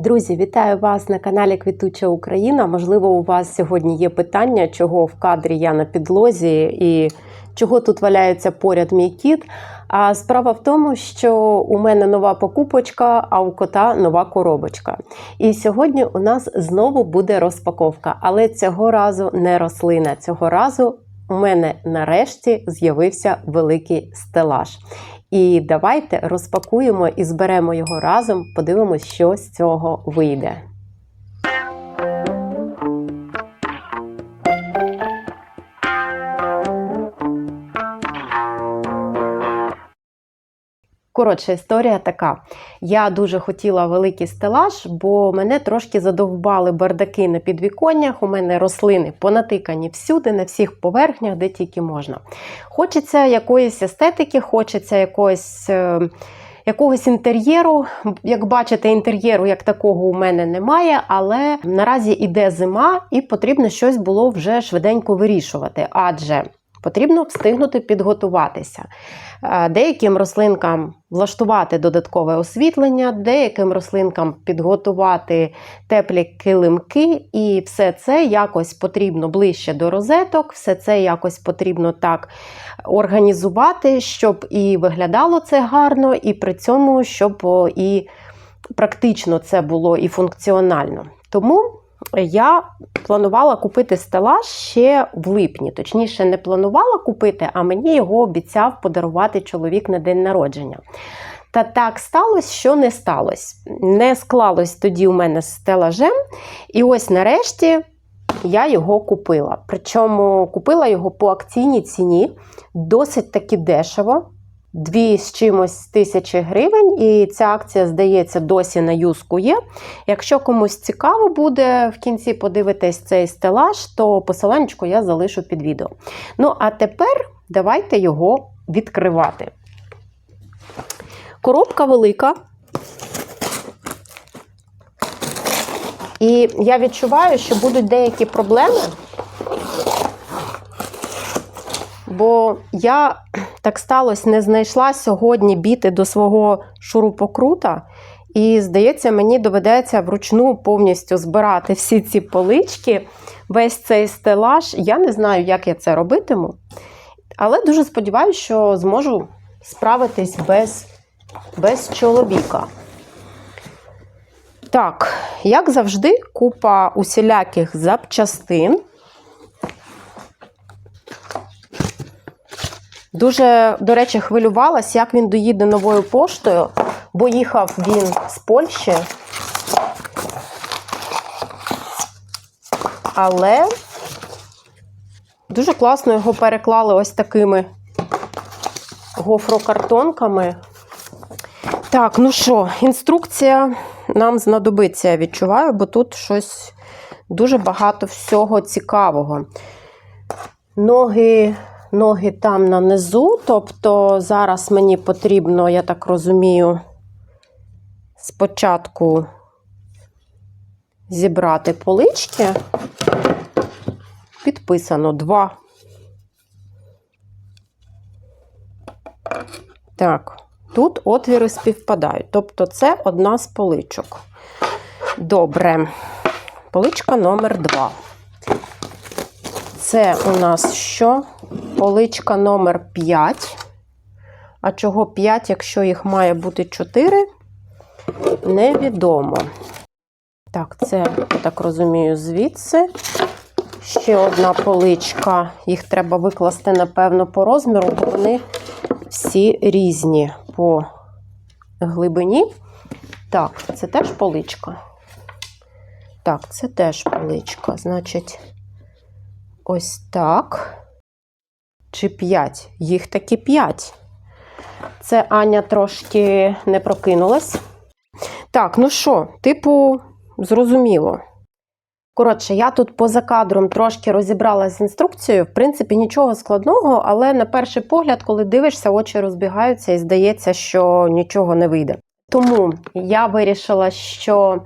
Друзі, вітаю вас на каналі Квітуча Україна. Можливо, у вас сьогодні є питання, чого в кадрі я на підлозі і чого тут валяється поряд мій кіт. А справа в тому, що у мене нова покупочка, а у кота нова коробочка. І сьогодні у нас знову буде розпаковка, але цього разу не рослина. Цього разу у мене нарешті з'явився великий стелаж. І давайте розпакуємо і зберемо його разом, подивимось, що з цього вийде. Коротше, історія така. Я дуже хотіла великий стелаж, бо мене трошки задовбали бардаки на підвіконнях. У мене рослини понатикані всюди, на всіх поверхнях, де тільки можна. Хочеться якоїсь естетики, хочеться якоїсь. е, Якогось інтер'єру, як бачите, інтер'єру як такого у мене немає, але наразі іде зима, і потрібно щось було вже швиденько вирішувати, адже потрібно встигнути підготуватися. Е, Деяким рослинкам влаштувати додаткове освітлення, деяким рослинкам підготувати теплі килимки, і все це якось потрібно ближче до розеток, все це якось потрібно так організувати, щоб і виглядало це гарно, і при цьому, щоб і практично це було і функціонально. Тому я планувала купити стелаж ще в липні. Точніше, не планувала купити, а мені його обіцяв подарувати чоловік на день народження. Та так сталося, що не сталося. Не склалось тоді у мене з стелажем. І ось нарешті я його купила. Причому купила його по акційній ціні, досить таки дешево. Дві з чимось тисячі гривень, і ця акція, здається, досі на юску є. Якщо комусь цікаво буде в кінці подивитись цей стелаж, то посиланнячку я залишу під відео. Ну, а тепер давайте його відкривати. Коробка велика. І я відчуваю, що будуть деякі проблеми, бо я так сталося, не знайшла сьогодні біти до свого шурупокрута. І, здається, мені доведеться вручну повністю збирати всі ці полички, весь цей стелаж. Я не знаю, як я це робитиму. Але дуже сподіваюся, що зможу справитись без, без чоловіка. Так, як завжди, купа усіляких запчастин. Дуже, до речі, хвилювалась, як він доїде новою поштою, бо їхав він з Польщі. Але дуже класно його переклали ось такими гофрокартонками. Так, ну що, інструкція нам знадобиться, я відчуваю, бо тут щось дуже багато всього цікавого. Ноги, ноги там на низу, тобто зараз мені потрібно, я так розумію, спочатку зібрати полички. Підписано два. Так. Тут отвіри співпадають. Тобто це одна з поличок. Добре. Поличка номер 2. Це у нас що? Поличка номер 5. А чого 5, якщо їх має бути 4? Невідомо. Так, це, я так розумію, звідси. Ще одна поличка. Їх треба викласти, напевно, по розміру, бо вони всі різні по глибині. Так, це теж поличка. Так, це теж поличка. Значить, ось так. Чи 5? Їх таки 5. Це Аня трошки не прокинулась. Так, ну що, типу, зрозуміло. Коротше, я тут поза кадром трошки розібралася з інструкцією. В принципі, нічого складного, але на перший погляд, коли дивишся, очі розбігаються і здається, що нічого не вийде. Тому я вирішила, що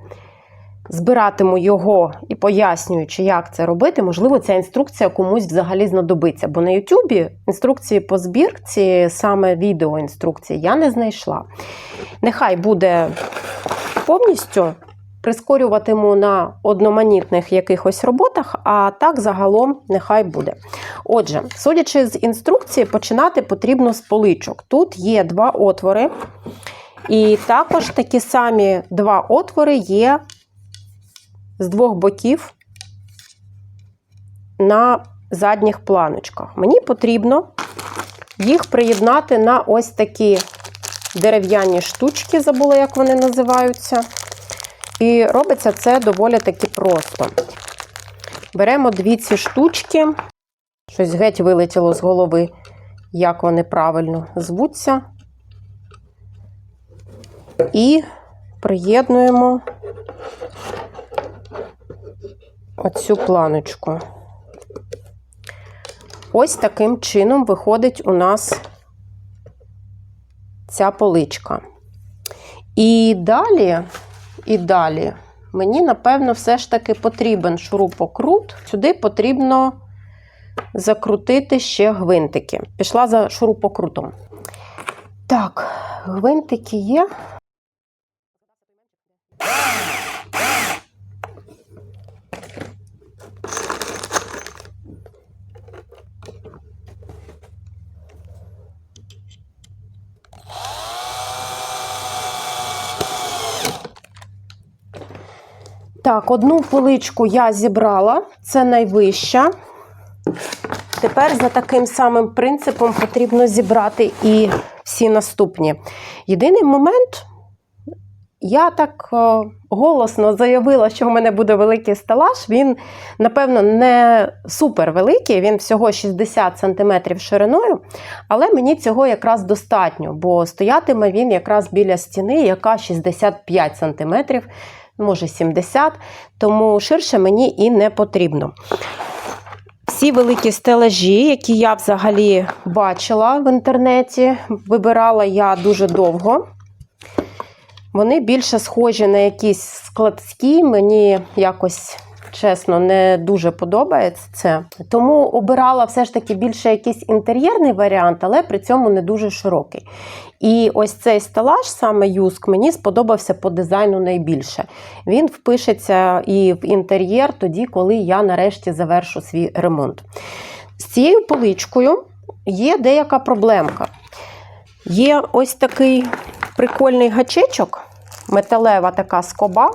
збиратиму його і пояснюючи, як це робити, можливо, ця інструкція комусь взагалі знадобиться. Бо на Ютубі інструкції по збірці, саме відеоінструкції, я не знайшла. Нехай буде повністю прискорюватиму на одноманітних якихось роботах, а так загалом нехай буде. Отже, судячи з інструкції, починати потрібно з поличок. Тут є два отвори, і також такі самі два отвори є з двох боків на задніх планочках. Мені потрібно їх приєднати на ось такі дерев'яні штучки, забула, як вони називаються. І робиться це доволі таки просто. Беремо дві ці штучки, щось геть вилетіло з голови, як вони правильно звуться. І приєднуємо оцю планочку. Ось таким чином виходить у нас ця поличка. І далі, і далі, мені, напевно, все ж таки потрібен шурупокрут. Сюди потрібно закрутити ще гвинтики. Пішла за шурупокрутом. Так, гвинтики є. Так, одну поличку я зібрала, це найвища. Тепер за таким самим принципом потрібно зібрати і всі наступні. Єдиний момент, я так е, голосно заявила, що в мене буде великий стелаж. Він, напевно, не супер великий, він всього 60 см шириною, але мені цього якраз достатньо, бо стоятиме він якраз біля стіни, яка 65 см, може 70 тому ширше мені і не потрібно. Всі великі стелажі, які я взагалі бачила в інтернеті, вибирала я дуже довго. Вони більше схожі на якісь складські, мені якось, чесно, не дуже подобається це. Тому обирала все ж таки більше якийсь інтер'єрний варіант, але при цьому не дуже широкий. І ось цей стелаж, саме юск, мені сподобався по дизайну найбільше. Він впишеться і в інтер'єр тоді, коли я нарешті завершу свій ремонт. З цією поличкою є деяка проблемка. Є ось такий прикольний гачечок, металева така скоба,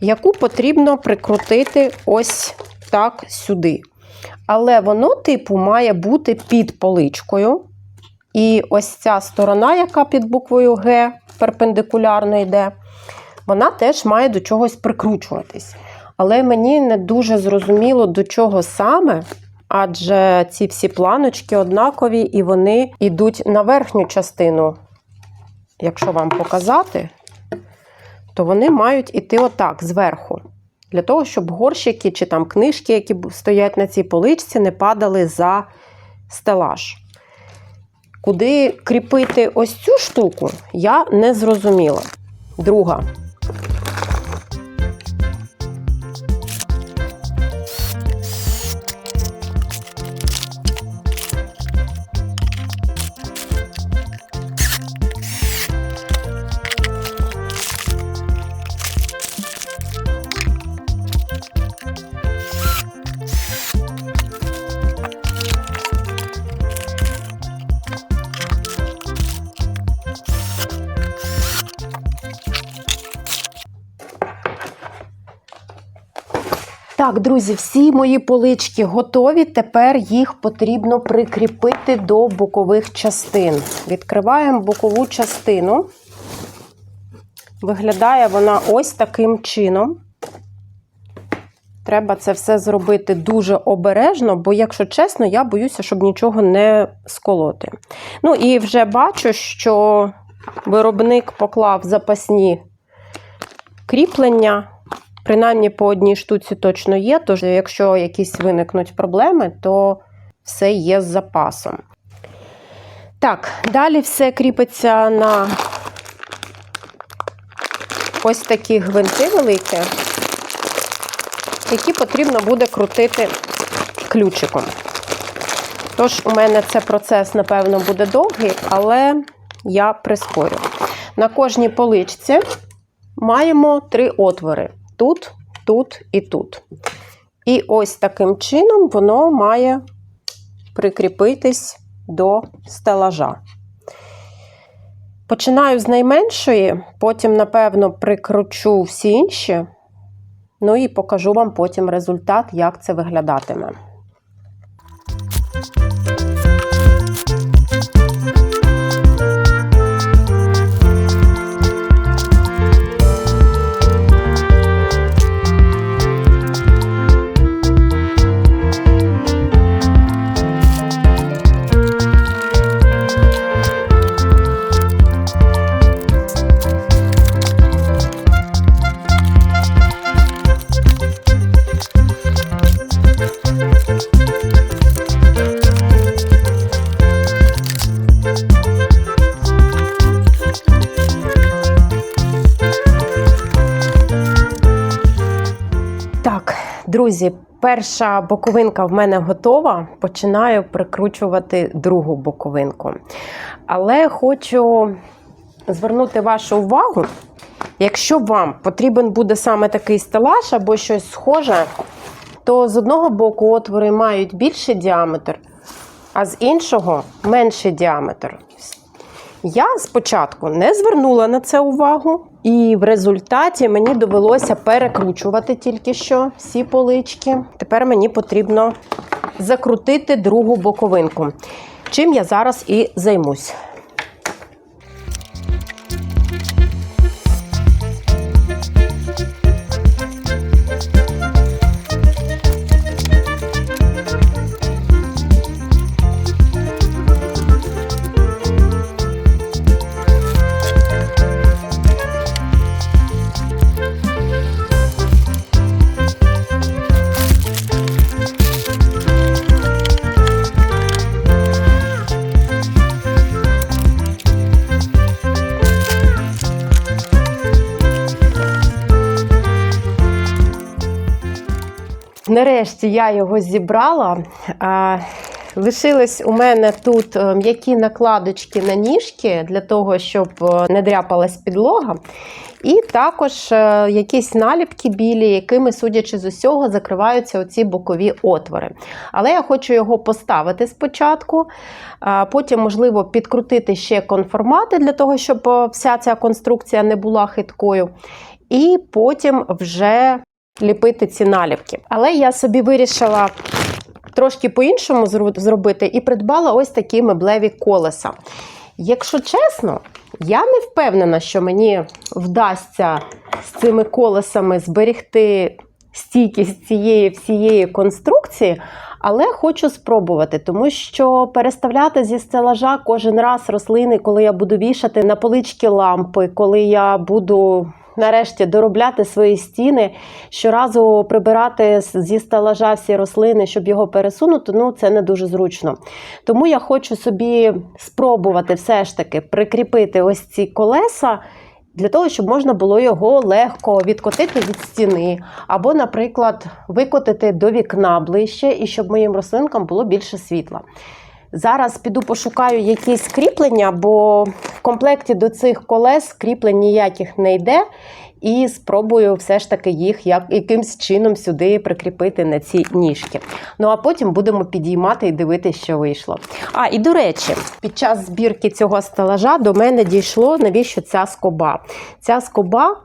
яку потрібно прикрутити ось так сюди. Але воно, типу, має бути під поличкою. І ось ця сторона, яка під буквою Г перпендикулярно йде, вона теж має до чогось прикручуватись. Але мені не дуже зрозуміло, до чого саме, адже ці всі планочки однакові і вони йдуть на верхню частину. Якщо вам показати, то вони мають іти отак зверху. Для того, щоб горщики чи там книжки, які стоять на цій поличці, не падали за стелаж. Куди кріпити ось цю штуку, я не зрозуміла. Друга. Так, друзі, всі мої полички готові. Тепер їх потрібно прикріпити до бокових частин. Відкриваємо бокову частину. Виглядає вона ось таким чином. Треба це все зробити дуже обережно, бо, якщо чесно, я боюся, щоб нічого не сколоти. Ну і вже бачу, що виробник поклав запасні кріплення. Принаймні по одній штуці точно є, тож якщо якісь виникнуть проблеми, то все є з запасом. Так, далі все кріпиться на ось такі гвинти великі, які потрібно буде крутити ключиком. Тож, у мене це процес, напевно, буде довгий, але я прискорю. На кожній поличці маємо три отвори: тут, тут і тут. І ось таким чином воно має прикріпитись до стелажа. Починаю з найменшої, потім, напевно, прикручу всі інші. Ну і покажу вам потім результат, як це виглядатиме. Друзі, перша боковинка в мене готова. Починаю прикручувати другу боковинку. Але хочу звернути вашу увагу. Якщо вам потрібен буде саме такий стелаж або щось схоже, то з одного боку отвори мають більший діаметр, а з іншого менший діаметр. Я спочатку не звернула на це увагу, і в результаті мені довелося перекручувати тільки що всі полички. Тепер мені потрібно закрутити другу боковинку, чим я зараз і займусь. Нарешті я його зібрала. Лишились у мене тут е, м'які накладочки на ніжки для того, щоб е, не дряпалась підлога. І також е, якісь наліпки білі, якими, судячи з усього, закриваються оці бокові отвори. Але я хочу його поставити спочатку, потім, можливо, підкрутити ще конформати для того, щоб вся ця конструкція не була хиткою. І потім вже ліпити ці наліпки. Але я собі вирішила трошки по-іншому зробити і придбала ось такі меблеві колеса. Якщо чесно, я не впевнена, що мені вдасться з цими колесами зберегти стійкість цієї всієї конструкції, але хочу спробувати, тому що переставляти зі стелажа кожен раз рослини, коли я буду вішати на полички лампи, коли я буду нарешті доробляти свої стіни, щоразу прибирати зі стелажа всі рослини, щоб його пересунути, ну це не дуже зручно. Тому я хочу собі спробувати все ж таки прикріпити ось ці колеса. Для того, щоб можна було його легко відкотити від стіни, або, наприклад, викотити до вікна ближче, і щоб моїм рослинкам було більше світла. Зараз піду пошукаю якісь кріплення, бо в комплекті до цих колес кріплень ніяких не йде. І спробую все ж таки їх як, якимсь чином сюди прикріпити на ці ніжки. Ну а потім будемо підіймати і дивитися, що вийшло. А, і до речі, під час збірки цього стелажа до мене дійшло, навіщо ця скоба. Ця скоба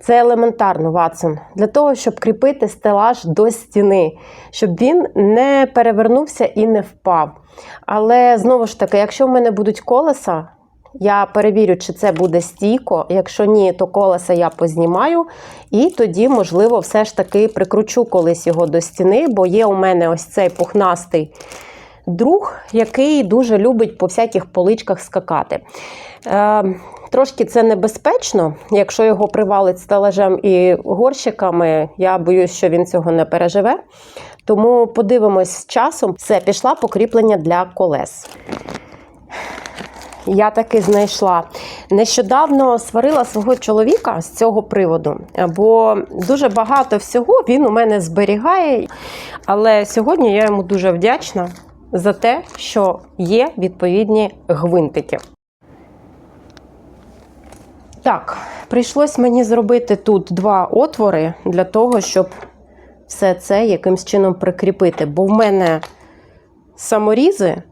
це елементарно, Ватсон, для того, щоб кріпити стелаж до стіни, щоб він не перевернувся і не впав. Але знову ж таки, якщо в мене будуть колеса, я перевірю, чи це буде стійко. Якщо ні, то колеса я познімаю. І тоді, можливо, все ж таки прикручу колись його до стіни, бо є у мене ось цей пухнастий друг, який дуже любить по всяких поличках скакати. Е, трошки це небезпечно, якщо його привалить стелажем і горщиками, я боюсь, що він цього не переживе. Тому подивимось з часом. Все, пішла покріплення для колес. Я таки знайшла. Нещодавно сварила свого чоловіка з цього приводу, бо дуже багато всього він у мене зберігає. Але сьогодні я йому дуже вдячна за те, що є відповідні гвинтики. Так, прийшлось мені зробити тут два отвори для того, щоб все це якимсь чином прикріпити. Бо в мене саморізи,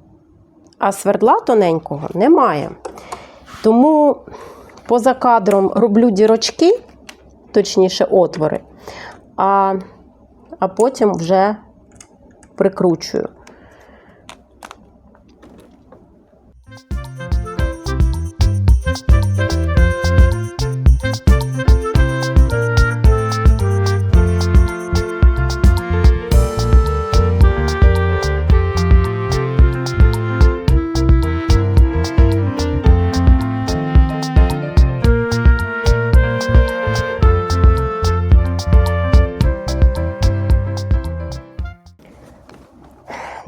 а свердла тоненького немає. Тому поза кадром роблю дірочки, точніше, отвори, а, а потім вже прикручую.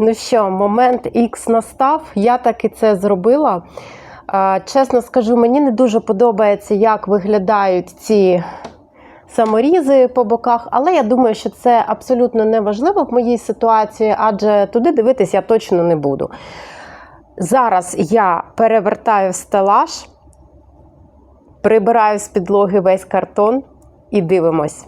Ну що, момент X настав. Я таки це зробила. Чесно скажу, мені не дуже подобається, як виглядають ці саморізи по боках, але я думаю, що це абсолютно не важливо в моїй ситуації, адже туди дивитись я точно не буду. Зараз я перевертаю стелаж, прибираю з підлоги весь картон і дивимось.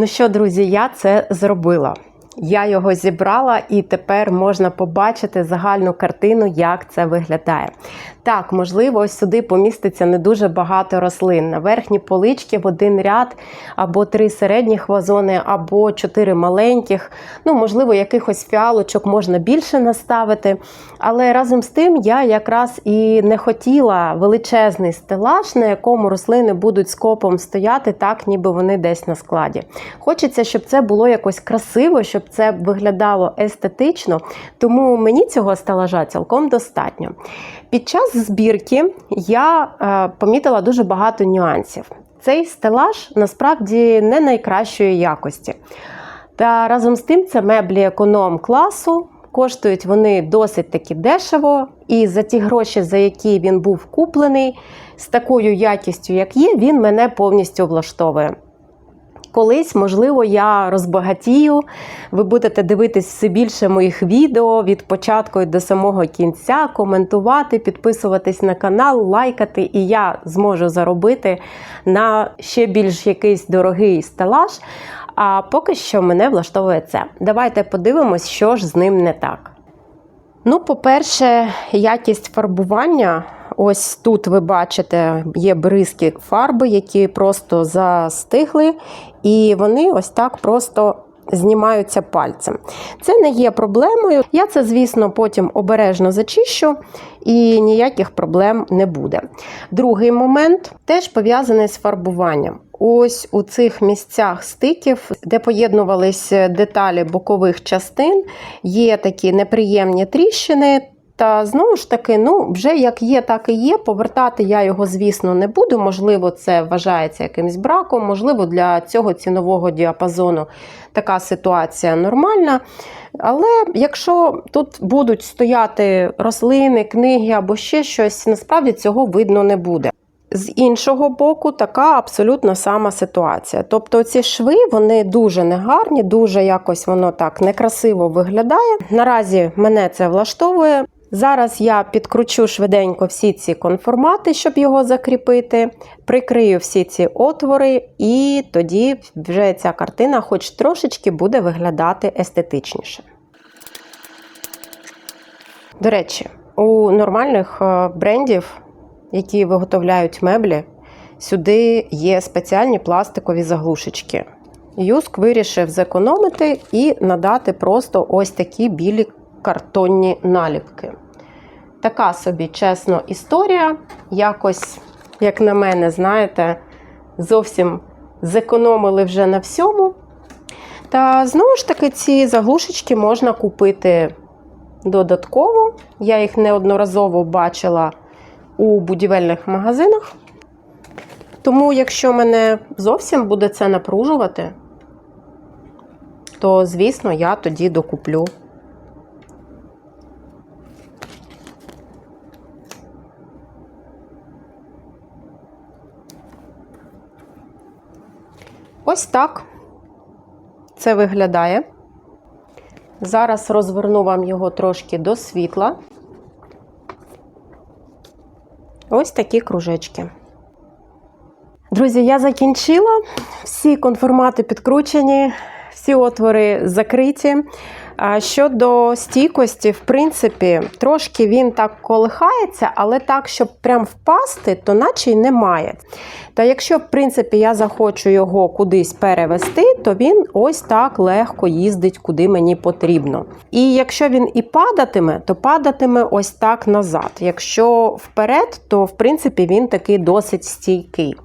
Ну що, друзі, я це зробила. Я його зібрала, і тепер можна побачити загальну картину, як це виглядає. Так, можливо, ось сюди поміститься не дуже багато рослин. На верхні полички в один ряд, або три середніх вазони, або чотири маленьких. Ну, можливо, якихось фіалочок можна більше наставити. Але разом з тим я якраз і не хотіла величезний стелаж, на якому рослини будуть скопом стояти, так ніби вони десь на складі. Хочеться, щоб це було якось красиво, щоб це виглядало естетично, тому мені цього стелажа цілком достатньо. Під час збірки я е, помітила дуже багато нюансів. Цей стелаж насправді не найкращої якості. Та разом з тим це меблі економ класу. Коштують вони досить таки дешево, і за ті гроші, за які він був куплений, з такою якістю, як є, він мене повністю влаштовує. Колись, можливо, я розбагатію. Ви будете дивитись все більше моїх відео від початку до самого кінця, коментувати, підписуватись на канал, лайкати, і я зможу заробити на ще більш якийсь дорогий стелаж. А поки що мене влаштовує це. Давайте подивимось, що ж з ним не так. Ну, по-перше, якість фарбування. Ось тут ви бачите, є бризки фарби, які просто застигли, і вони ось так просто знімаються пальцем. Це не є проблемою. Я це, звісно, потім обережно зачищу і ніяких проблем не буде. Другий момент теж пов'язаний з фарбуванням. Ось у цих місцях стиків, де поєднувалися деталі бокових частин, є такі неприємні тріщини. Та знову ж таки, ну вже як є, так і є. Повертати я його, звісно, не буду. Можливо, це вважається якимось браком, можливо, для цього цінового діапазону така ситуація нормальна. Але якщо тут будуть стояти рослини, книги або ще щось, насправді цього видно не буде. З іншого боку, така абсолютно сама ситуація. Тобто ці шви вони дуже негарні, дуже якось воно так некрасиво виглядає. Наразі мене це влаштовує. Зараз я підкручу швиденько всі ці конформати, щоб його закріпити, прикрию всі ці отвори, і тоді вже ця картина, хоч трошечки, буде виглядати естетичніше. До речі, у нормальних е, брендів, які виготовляють меблі, сюди є спеціальні пластикові заглушечки. Юск вирішив зекономити і надати просто ось такі білі картонні наліпки. Така собі, чесно, історія. Якось, як на мене, знаєте, зовсім зекономили вже на всьому. Та знову ж таки, ці заглушечки можна купити додатково. Я їх неодноразово бачила у будівельних магазинах. Тому, якщо мене зовсім буде це напружувати, то, звісно, я тоді докуплю. Ось так це виглядає. Зараз розверну вам його трошки до світла. Ось такі кружечки. Друзі, я закінчила. Всі конформати підкручені, всі отвори закриті. Щодо стійкості, в принципі, трошки він так колихається, але так, щоб прям впасти, то наче й немає. Та якщо, в принципі, я захочу його кудись перевести, то він ось так легко їздить, куди мені потрібно. І якщо він і падатиме, то падатиме ось так назад. Якщо вперед, то в принципі він такий досить стійкий.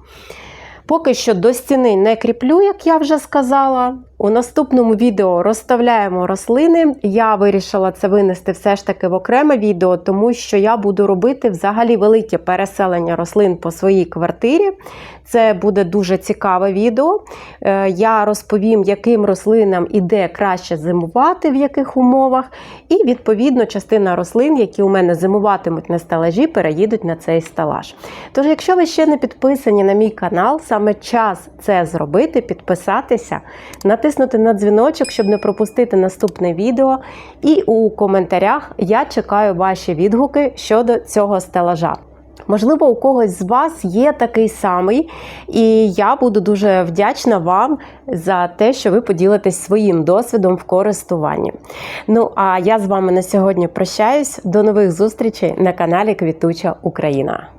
Поки що до стіни не кріплю, як я вже сказала. У наступному відео розставляємо рослини. Я вирішила це винести все ж таки в окреме відео, тому що я буду робити взагалі велике переселення рослин по своїй квартирі. Це буде дуже цікаве відео. Е, Я розповім, яким рослинам іде краще зимувати, в яких умовах. І, відповідно, частина рослин, які у мене зимуватимуть на стелажі, переїдуть на цей стелаж. Тож, якщо ви ще не підписані на мій канал, саме час це зробити, підписатися, натиснути на дзвіночок, щоб не пропустити наступне відео. І у коментарях я чекаю ваші відгуки щодо цього стелажа. Можливо, у когось з вас є такий самий, і я буду дуже вдячна вам за те, що ви поділитесь своїм досвідом в користуванні. Ну а я з вами на сьогодні прощаюсь. До нових зустрічей на каналі Квітуча Україна.